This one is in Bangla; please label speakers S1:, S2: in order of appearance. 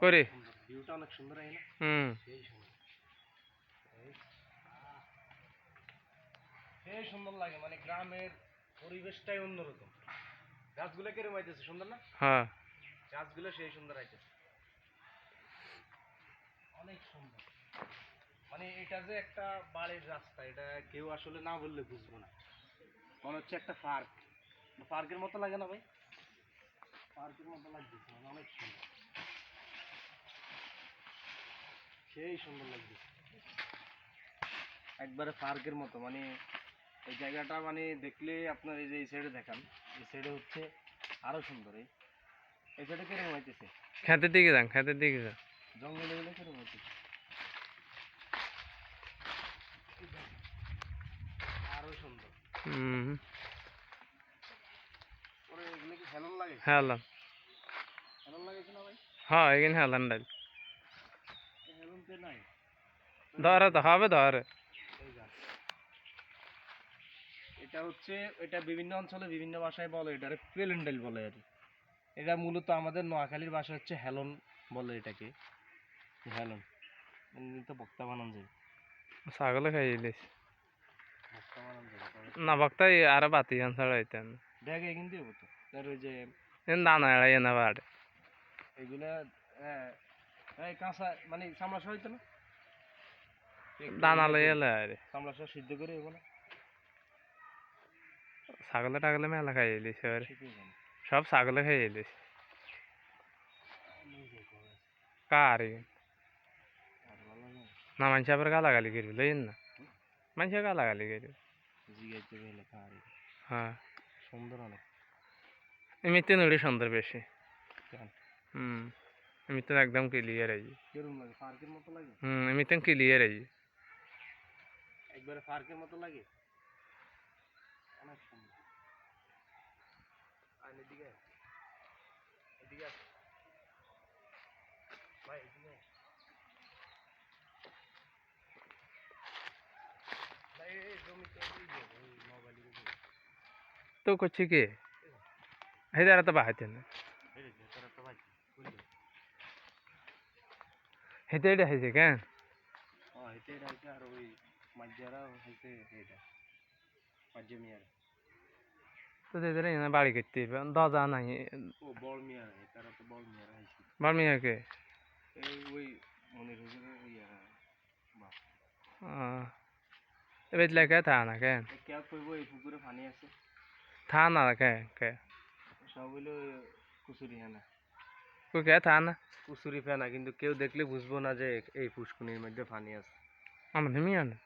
S1: করে।
S2: ভিউটা অনেক সুন্দর হয় না
S1: হুম।
S2: সেই সুন্দর। লাগে মানে গ্রামের পরিবেশটাই অন্যরকম। গাছগুলো কেরম আইতেছে সুন্দর না?
S1: হ্যাঁ।
S2: গাছগুলো সেই সুন্দর আইতেছে অনেক সুন্দর। মানে এটা যে একটা বাড়ির রাস্তা এটা কেউ আসলে না বললে বুঝব না। মনে হচ্ছে একটা পার্ক। পার্কের মতো লাগে না ভাই? পার্কের মতো লাগতেছে মানে অনেক সুন্দর। সেই সুন্দর লাগতেছে একবারে পার্কের মতো মানে এই জায়গাটা মানে দেখলে আপনার এই যে এই সাইডে দেখান এই সাইডে হচ্ছে আরও সুন্দর এই এই সাইডে কীরকম হইতেছে?
S1: খেতের দিকে যান খেতের দিকে যান।
S2: জঙ্গলে গেলে কীরকম হইতেছে? আরও সুন্দর।
S1: হুম।
S2: পরে এগুলো কি হেলন লাগে?
S1: হেলাম
S2: হেলন লাগেছে না ভাই?
S1: হ্যাঁ এখানে হেলান ডাল। ধরে তো হবে ধরে।
S2: এটা হচ্ছে এটা বিভিন্ন অঞ্চলে বিভিন্ন ভাষায় বলে এটারে পেলেন্ডেল বলে আর এটা মূলত আমাদের নোয়াখালীর ভাষা হচ্ছে হেলন বলে এটাকে। হেলন। তো বক্তা বানান যায়।
S1: ছাগলে খাই
S2: বক্তা তবে
S1: না বক্তাই আরও বাতি আন ছাড়াইতেন
S2: দেখ এখান দিয়ে হতো তার ওই যে
S1: দানা এড়াই না বাড়ে।
S2: এগুলা হ্যাঁ কাঁচা মানে চামড়া হইতো না?
S1: দানা লই এলে আরে।
S2: চামড়া সহ সিদ্ধ করে
S1: ছাগলে টাগলে মেলা খাই এবারে সব ছাগলে খাই কার। না মানুষ আবার গালাগালি করবি লইন না। মানুষ গালাগালি করবি। হ্যাঁ।
S2: সুন্দর অনেক।
S1: এমনিতে নুড়ি সুন্দর বেশি। হুম। এমনিতে একদম ক্লিয়ার আই
S2: কেরম লাগে পার্কের মতো লাগে
S1: হুম এমনিতে ক্লিয়ার আই
S2: একবারে পার্কের মতো লাগে অনেক সুন্দর আর এদিকে আয়। এদিকে আয়। ভাই এদিকে আয়। ভাই, এই- এই জমিতে ওই যে, ওই মোবাইলের উপরে।
S1: তো করছি কি হেদারা তো বাহাইতে না
S2: এই যে, ভেতরে তো ভাই, বুঝলি?
S1: হেঁটে হেঁটে হয়েছে কেন?
S2: আর ওই এটা মাঝে মিয়ার
S1: তো এদের এনে বাড়ি করতে দরজা নাই।
S2: ও বড় মিয়ার তারা তো বড় মিয়ার হয়েছে
S1: বার্মিয়াকে
S2: এই ওই হুজুরের ইয়া বাপ
S1: এবার লেগে থা না কেন?
S2: এ কইব এই পুকুরে পানি আছে।
S1: থা না কে কে?
S2: সব হইল কুচুরি হেনা
S1: কই কে থা না
S2: কুচুরি ফেনা কিন্তু কেউ দেখলে বুঝব না যে এই পুষ্কুনির মধ্যে পানি আছে
S1: আমার মিয়া না